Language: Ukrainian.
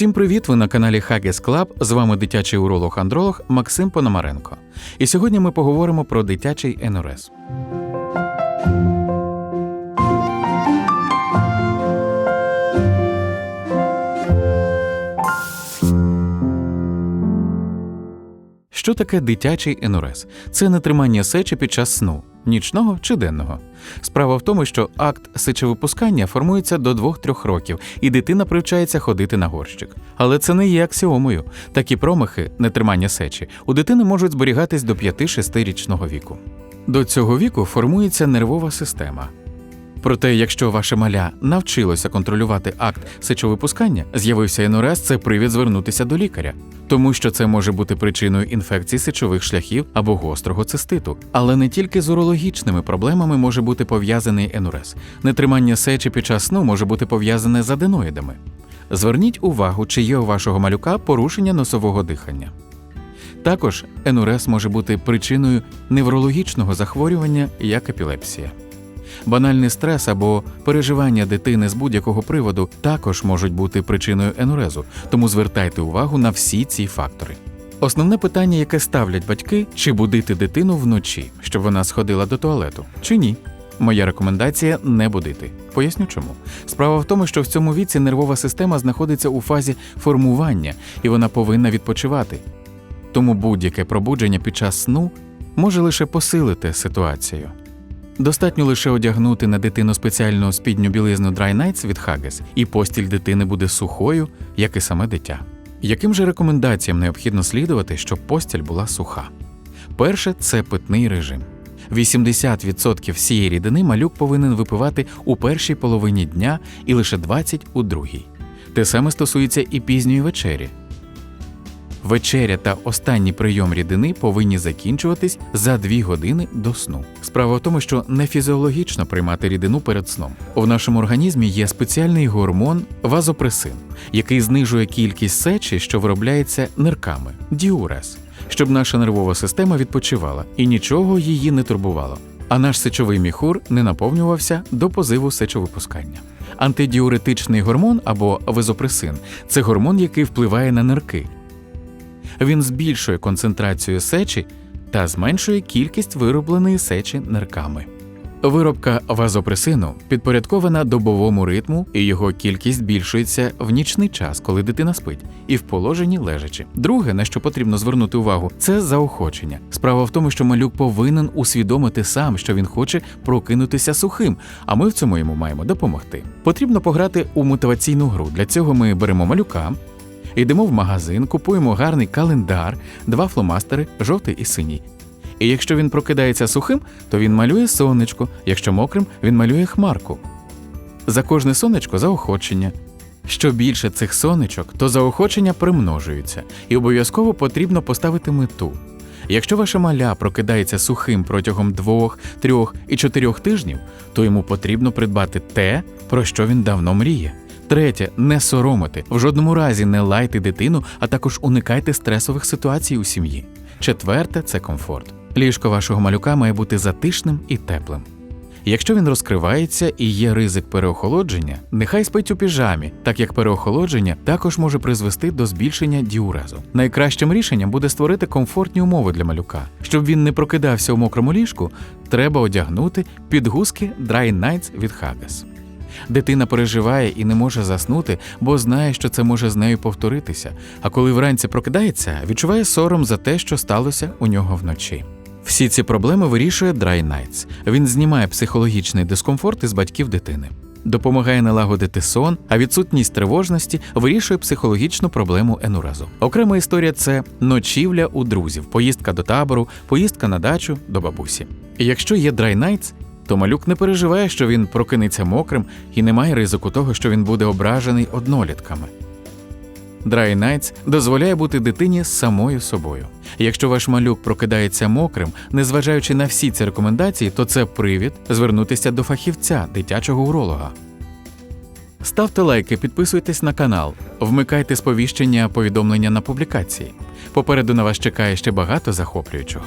Усім привіт! Ви на каналі Haggis Club. З вами дитячий уролог-андролог Максим Пономаренко. І сьогодні ми поговоримо про дитячий НРС. Що таке дитячий НРС? Це нетримання сечі під час сну, нічного чи денного. Справа в тому, що акт сечовипускання формується до 2-3 років, і дитина привчається ходити на горщик. Але це не є аксіомою. Такі промахи, нетримання сечі, у дитини можуть зберігатись до 5-6 річного віку. До цього віку формується нервова система. Проте, якщо ваше маля навчилося контролювати акт сечовипускання, з'явився НРС, це привід звернутися до лікаря, тому що це може бути причиною інфекції сечових шляхів або гострого циститу. Але не тільки з урологічними проблемами може бути пов'язаний НРС. Нетримання сечі під час сну може бути пов'язане з аденоїдами. Зверніть увагу, чи є у вашого малюка порушення носового дихання. Також НРС може бути причиною неврологічного захворювання, як епілепсія. Банальний стрес або переживання дитини з будь-якого приводу також можуть бути причиною енурезу, тому звертайте увагу на всі ці фактори. Основне питання, яке ставлять батьки, чи будити дитину вночі, щоб вона сходила до туалету, чи ні. Моя рекомендація не будити. Поясню чому. Справа в тому, що в цьому віці нервова система знаходиться у фазі формування і вона повинна відпочивати. Тому будь-яке пробудження під час сну може лише посилити ситуацію. Достатньо лише одягнути на дитину спеціальну спідню білизну Dry Nights від Haggis, і постіль дитини буде сухою, як і саме дитя. Яким же рекомендаціям необхідно слідувати, щоб постіль була суха? Перше це питний режим. 80% всієї рідини малюк повинен випивати у першій половині дня і лише 20% у другій. Те саме стосується і пізньої вечері. Вечеря та останній прийом рідини повинні закінчуватись за 2 години до сну. Справа в тому, що не фізіологічно приймати рідину перед сном. У нашому організмі є спеціальний гормон вазопресин, який знижує кількість сечі, що виробляється нирками діурез, щоб наша нервова система відпочивала і нічого її не турбувало. А наш сечовий міхур не наповнювався до позиву сечовипускання. Антидіуретичний гормон або вазопресин це гормон, який впливає на нирки. Він збільшує концентрацію сечі та зменшує кількість виробленої сечі нирками. Виробка вазопресину підпорядкована добовому ритму, і його кількість збільшується в нічний час, коли дитина спить, і в положенні лежачи. Друге, на що потрібно звернути увагу, це заохочення. Справа в тому, що малюк повинен усвідомити сам, що він хоче прокинутися сухим, а ми в цьому йому маємо допомогти. Потрібно пограти у мотиваційну гру. Для цього ми беремо малюка. Йдемо в магазин, купуємо гарний календар, два фломастери, жовтий і синій. І якщо він прокидається сухим, то він малює сонечко, якщо мокрим, він малює хмарку. За кожне сонечко заохочення. Що більше цих сонечок, то заохочення примножуються, і обов'язково потрібно поставити мету. Якщо ваша маля прокидається сухим протягом двох, трьох і чотирьох тижнів, то йому потрібно придбати те, про що він давно мріє. Третє не соромити. В жодному разі не лайте дитину, а також уникайте стресових ситуацій у сім'ї. Четверте це комфорт. Ліжко вашого малюка має бути затишним і теплим. Якщо він розкривається і є ризик переохолодження, нехай спить у піжамі, так як переохолодження також може призвести до збільшення діуразу. Найкращим рішенням буде створити комфортні умови для малюка. Щоб він не прокидався у мокрому ліжку, треба одягнути підгузки Dry Nights від Haggis. Дитина переживає і не може заснути, бо знає, що це може з нею повторитися. А коли вранці прокидається, відчуває сором за те, що сталося у нього вночі. Всі ці проблеми вирішує Dry Nights. Він знімає психологічний дискомфорт із батьків дитини. Допомагає налагодити сон, а відсутність тривожності вирішує психологічну проблему енуразу. Окрема історія це ночівля у друзів, поїздка до табору, поїздка на дачу до бабусі. Якщо є Dry Nights, то малюк не переживає, що він прокинеться мокрим і немає ризику того, що він буде ображений однолітками. Dry Nights дозволяє бути дитині самою собою. Якщо ваш малюк прокидається мокрим, незважаючи на всі ці рекомендації, то це привід звернутися до фахівця дитячого уролога. Ставте лайки, підписуйтесь на канал, вмикайте сповіщення повідомлення на публікації. Попереду на вас чекає ще багато захоплюючого.